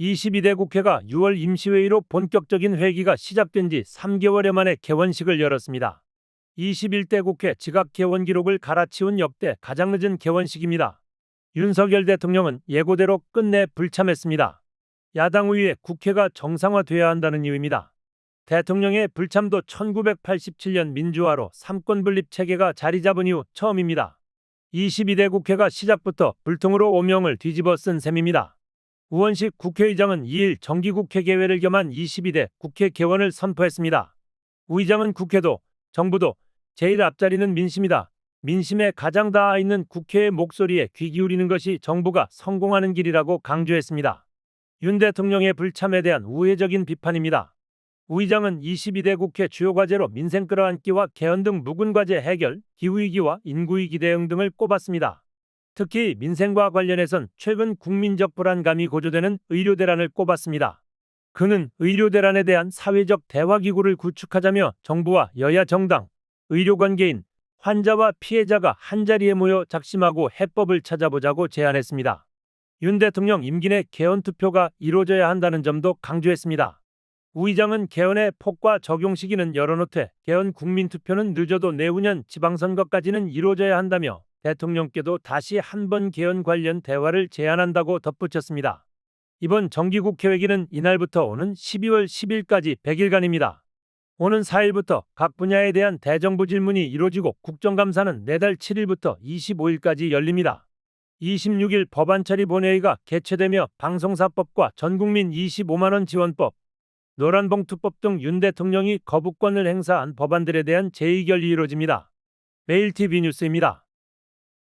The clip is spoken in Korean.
22대 국회가 6월 임시회의로 본격적인 회기가 시작된 지 3개월여 만에 개원식을 열었습니다. 21대 국회 지각 개원 기록을 갈아치운 역대 가장 늦은 개원식입니다. 윤석열 대통령은 예고대로 끝내 불참했습니다. 야당 우위에 국회가 정상화돼야 한다는 이유입니다. 대통령의 불참도 1987년 민주화로 삼권 분립 체계가 자리 잡은 이후 처음입니다. 22대 국회가 시작부터 불통으로 오명을 뒤집어 쓴 셈입니다. 우원식 국회의장은 2일 정기국회 개회를 겸한 22대 국회 개원을 선포했습니다. 우 의장은 국회도 정부도 제일 앞자리는 민심이다. 민심에 가장 닿아 있는 국회의 목소리에 귀 기울이는 것이 정부가 성공하는 길이라고 강조했습니다. 윤 대통령의 불참에 대한 우회적인 비판입니다. 우 의장은 22대 국회 주요 과제로 민생 끌어안기와 개헌 등 묵은 과제 해결, 기후위기와 인구위기 대응 등을 꼽았습니다. 특히 민생과 관련해선 최근 국민적 불안감이 고조되는 의료 대란을 꼽았습니다. 그는 의료 대란에 대한 사회적 대화 기구를 구축하자며 정부와 여야 정당, 의료 관계인, 환자와 피해자가 한자리에 모여 작심하고 해법을 찾아보자고 제안했습니다. 윤 대통령 임기 내 개헌 투표가 이루어져야 한다는 점도 강조했습니다. 우 의장은 개헌의 폭과 적용 시기는 열어놓되 개헌 국민투표는 늦어도 내후년 지방선거까지는 이루어져야 한다며 대통령께도 다시 한 번 개헌 관련 대화를 제안한다고 덧붙였습니다. 이번 정기국회 회기는 이날부터 오는 12월 10일까지 100일간입니다. 오는 4일부터 각 분야에 대한 대정부 질문이 이루어지고 국정감사는 내달 7일부터 25일까지 열립니다. 26일 법안처리 본회의가 개최되며 방송사법과 전국민 25만원 지원법, 노란봉투법 등 윤 대통령이 거부권을 행사한 법안들에 대한 재의결이 이루어집니다. 매일TV 뉴스입니다.